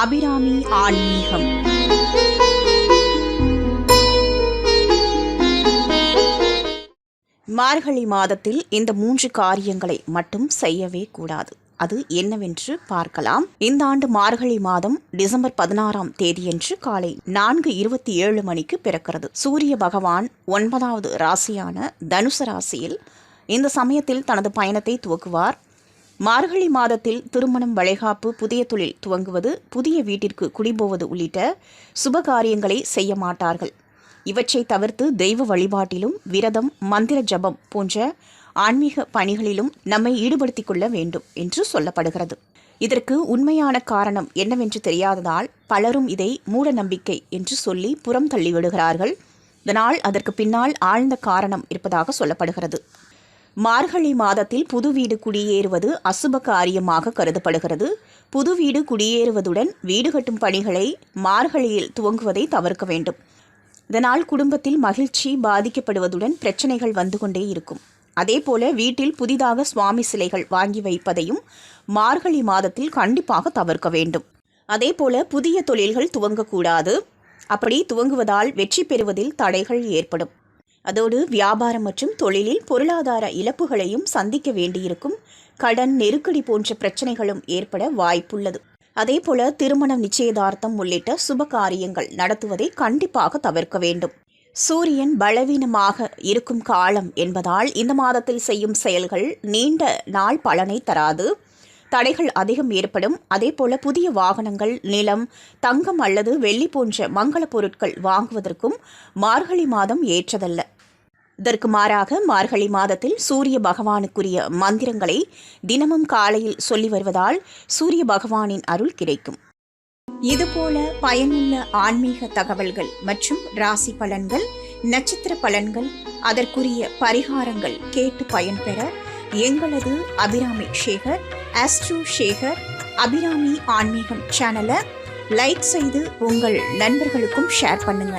அபிராமி ஆன்மீகம். மார்கழி மாதத்தில் இந்த மூன்று காரியங்களை மட்டும் செய்யவே கூடாது. அது என்னவென்று பார்க்கலாம். இந்த ஆண்டு மார்கழி மாதம் டிசம்பர் பதினாறாம் தேதியன்று காலை நான்கு இருபத்தி ஏழு மணிக்கு பிறக்கிறது. சூரிய பகவான் ஒன்பதாவது ராசியான தனுசு ராசியில் இந்த சமயத்தில் தனது பயணத்தை துவக்குவார். மார்கழி மாதத்தில் திருமணம் வளைகாப்பு புதிய தொழில் துவங்குவது புதிய வீட்டிற்கு குடிபோவது உள்ளிட்ட சுபகாரியங்களை செய்ய மாட்டார்கள். இவற்றை தவிர்த்து தெய்வ வழிபாட்டிலும் விரதம் மந்திர ஜபம் போன்ற ஆன்மீக பணிகளிலும் நம்மை ஈடுபடுத்திக் கொள்ள வேண்டும் என்று சொல்லப்படுகிறது. இதற்கு உண்மையான காரணம் என்னவென்று தெரியாததால் பலரும் இதை மூட நம்பிக்கை என்று சொல்லி புறம் தள்ளிவிடுகிறார்கள். இதனால் அதற்கு பின்னால் ஆழ்ந்த காரணம் இருப்பதாக சொல்லப்படுகிறது. மார்கழி மாதத்தில் புது வீடு குடியேறுவது அசுப காரியமாக கருதப்படுகிறது. புது வீடு குடியேறுவதுடன் வீடு கட்டும் பணிகளை மார்கழியில் துவங்குவதை தவிர்க்க வேண்டும். இதனால் குடும்பத்தில் மகிழ்ச்சி பாதிக்கப்படுவதுடன் பிரச்சனைகள் வந்து கொண்டே இருக்கும். அதேபோல வீட்டில் புதிதாக சுவாமி சிலைகள் வாங்கி வைப்பதையும் மார்கழி மாதத்தில் கண்டிப்பாக தவிர்க்க வேண்டும். அதேபோல புதிய தொழில்கள் துவங்கக்கூடாது. அப்படி துவங்குவதால் வெற்றி பெறுவதில் தடைகள் ஏற்படும். அதோடு வியாபாரம் மற்றும் தொழிலில் பொருளாதார இழப்புகளையும் சந்திக்க வேண்டியிருக்கும். கடன் நெருக்கடி போன்ற பிரச்சனைகளும் ஏற்பட வாய்ப்புள்ளது. அதேபோல திருமணம் நிச்சயதார்த்தம் உள்ளிட்ட சுப காரியங்கள் நடத்துவதை கண்டிப்பாக தவிர்க்க வேண்டும். சூரியன் பலவீனமாக இருக்கும் காலம் என்பதால் இந்த மாதத்தில் செய்யும் செயல்கள் நீண்ட நாள் பலனை தராது. தடைகள் அதிகம் ஏற்படும். அதேபோல புதிய வாகனங்கள் நிலம் தங்கம் அல்லது வெள்ளி போன்ற மங்கள பொருட்கள் வாங்குவதற்கும் மார்கழி மாதம் ஏற்றதல்ல. இதற்கு மாறாக மார்கழி மாதத்தில் சூரிய பகவானுக்குரிய மந்திரங்களை தினமும் காலையில் சொல்லி வருவதால் சூரிய பகவானின் அருள் கிடைக்கும். இதுபோல பயனுள்ள ஆன்மீக தகவல்கள் மற்றும் ராசி பலன்கள் நட்சத்திர பலன்கள் அதற்குரிய பரிகாரங்கள் கேட்டு பயன்பெற எங்களது அபிராமி ஷேகர் ஆஸ்ட்ரோ ஷேகர் அபிராமி ஆன்மீகம் சேனலை லைக் செய்து உங்கள் நண்பர்களுக்கும் ஷேர் பண்ணுங்கள்.